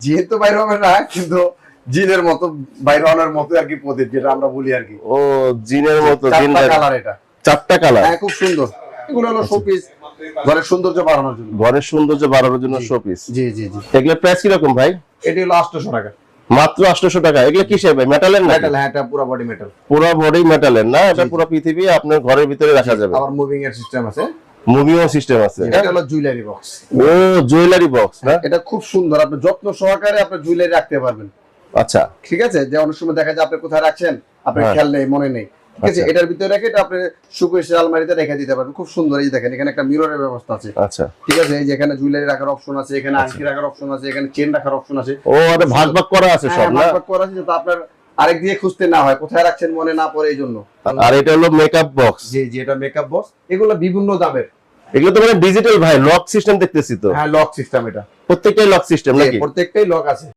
যেহেতু বাইরে হবে না কিন্তু জিনের মতো বাইরে হওয়ার মতো আর কি প্রদীপ যেটা আমরা বলি আর কি। ও জিনের মতো চারটা কালার এটা। চারটা কালার হ্যাঁ খুব সুন্দর। এগুলো হলো শোপিস ঘরের সৌন্দর্য বাড়ানোর জন্য। ঘরের সৌন্দর্য বাড়ানোর জন্য শোপিস জি জি জি। এগুলোর প্রাইস কীরকম ভাই? এটি হলো আটশোশো টাকা। মাত্র আটশোশো টাকা। এগুলো কিসের ভাই মেটালের না মেটাল হ্যাঁ এটা পুরো বডি মেটাল পুরো বডি মেটালের না? এটা পুরো পৃথিবী আপনার ঘরের ভিতরে রাখা যাবে। আবার মুভিং এর সিস্টেম আছে। মুভিও সিস্টেম আছে। এটা হলো জুয়েলারি বক্স। ও জুয়েলারি বক্স না? এটা খুব সুন্দর আপনি যত্ন সহকারে আপনি জুয়েলারি রাখতে পারবেন। আচ্ছা। ঠিক আছে? যে অনেক সময় দেখা যায় আপনি কোথায় রাখছেন আপনার হ্যাঁ। খেয়াল নেই মনে নেই। ঠিক আছে? আচ্ছা। এটার ভিতরে রেখে এটা আপনি শুকুয়েছে আলমারিতে রেখে দিতে পারবেন। খুব সুন্দর এই দেখেন এখানে একটা মিররের ব্যবস্থা আছে। আচ্ছা। ঠিক আছে? এই যে এখানে জুয়েলারি রাখার অপশন আছে এখানে আংটি রাখার অপশন আছে এখানে চেন রাখার অপশন আছে। ও ভাগ ভাগ করা আছে সব হ্যাঁ, না? ভাগ ভাগ করা আছে যাতে আপনার আরেক দিয়ে খুঁজতে না হয় কোথায় রাখছেন মনে না পড়ে এই জন্য। আর এটা হলো মেকআপ বক্স জি জি এটা মেকআপ বক্স এগুলো বিভিন্ন দামের। এগুলো তো মানে ডিজিটাল ভাই লক সিস্টেম দেখতেছি তো। হ্যাঁ লক সিস্টেম এটা। প্রত্যেকটাই লক সিস্টেম নাকি? প্রত্যেকটাই লক আছে।